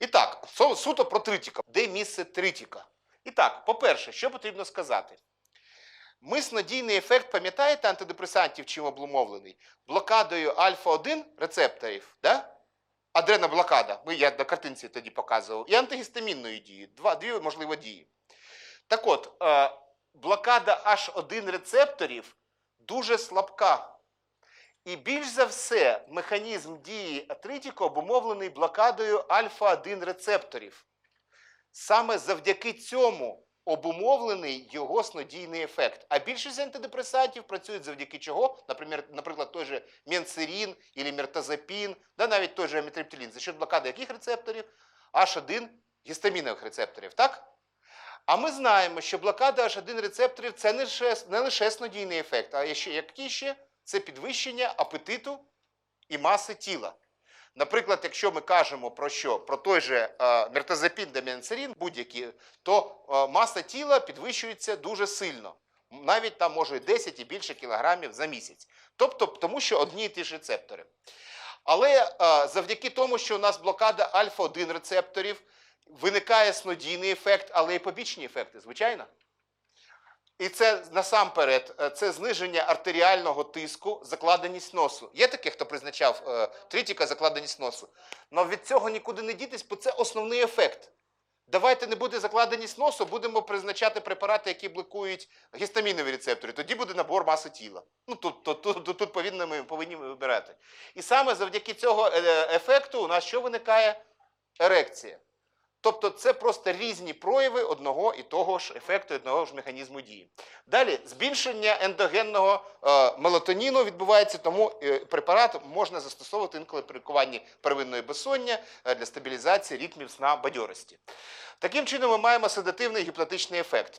І так, суто про тритіка. Де місце тритіка? І так, по-перше, що потрібно сказати? Миснодійний ефект, пам'ятаєте, антидепресантів чим облумовлений? Блокадою альфа-1 рецепторів, да? адреноблокада, ми я на картинці тоді показував, і антигістамінної дії, два, дві, можливо, дії. Так от, е, блокада H1 рецепторів дуже слабка. І більш за все, механізм дії атритіку обумовлений блокадою альфа-1 рецепторів. Саме завдяки цьому обумовлений його снодійний ефект. А більшість антидепресантів працюють завдяки чого? Наприклад, наприклад той же менцерін або мертазапін, да, навіть той же амітриптилін. За счет блокади яких рецепторів? H1 гістамінових рецепторів, так? А ми знаємо, що блокада H1 рецепторів це не лише, не лише снодійний ефект, а ще, який ще? Це підвищення апетиту і маси тіла. Наприклад, якщо ми кажемо про що? Про той же е, мертазапін деменцерін, будь-які, то е, маса тіла підвищується дуже сильно. Навіть там може 10 і більше кілограмів за місяць. Тобто, тому що одні і ті ж рецептори. Але е, завдяки тому, що у нас блокада альфа-1 рецепторів, виникає снодійний ефект, але і побічні ефекти, звичайно. І це насамперед е, це зниження артеріального тиску, закладеність носу. Є таке, хто призначав е, тритіка закладеність носу. Але від цього нікуди не дітись, бо це основний ефект. Давайте не буде закладеність носу, будемо призначати препарати, які блокують гістамінові рецептори. Тоді буде набор маси тіла. Ну тут, тут, тут, тут, повинні ми повинні вибирати. І саме завдяки цього е, ефекту у нас що виникає? Ерекція. Тобто це просто різні прояви одного і того ж ефекту, одного ж механізму дії. Далі збільшення ендогенного е, мелатоніну відбувається, тому е, препарат можна застосовувати інколи при лікуванні первинної безсоння е, для стабілізації ритмів сна бадьорості. Таким чином, ми маємо седативний гіпнотичний ефект.